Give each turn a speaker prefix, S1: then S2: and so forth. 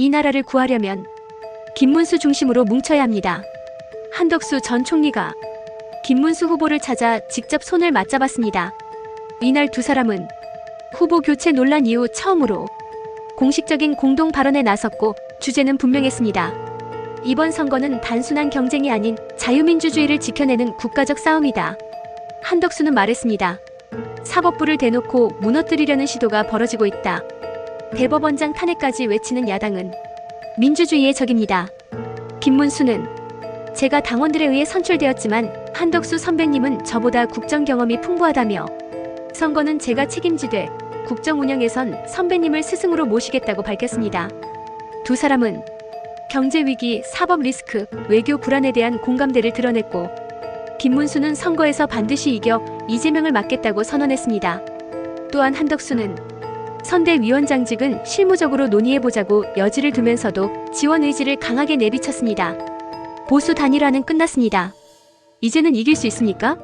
S1: 이 나라를 구하려면 김문수 중심으로 뭉쳐야 합니다. 한덕수 전 총리가 김문수 후보를 찾아 직접 손을 맞잡았습니다. 이날 두 사람은 후보 교체 논란 이후 처음으로 공식적인 공동 발언에 나섰고 주제는 분명했습니다. 이번 선거는 단순한 경쟁이 아닌 자유민주주의를 지켜내는 국가적 싸움이다. 한덕수는 말했습니다. 사법부를 대놓고 무너뜨리려는 시도가 벌어지고 있다. 대법원장 탄핵까지 외치는 야당은 민주주의의 적입니다. 김문수는 제가 당원들에 의해 선출되었지만 한덕수 선배님은 저보다 국정 경험이 풍부하다며 선거는 제가 책임지되 국정 운영에선 선배님을 스승으로 모시겠다고 밝혔습니다. 두 사람은 경제 위기, 사법 리스크, 외교 불안에 대한 공감대를 드러냈고 김문수는 선거에서 반드시 이겨 이재명을 맡겠다고 선언했습니다. 또한 한덕수는 선대위원장직은 실무적으로 논의해보자고 여지를 두면서도 지원 의지를 강하게 내비쳤습니다. 보수 단일화는 끝났습니다. 이제는 이길 수 있습니까?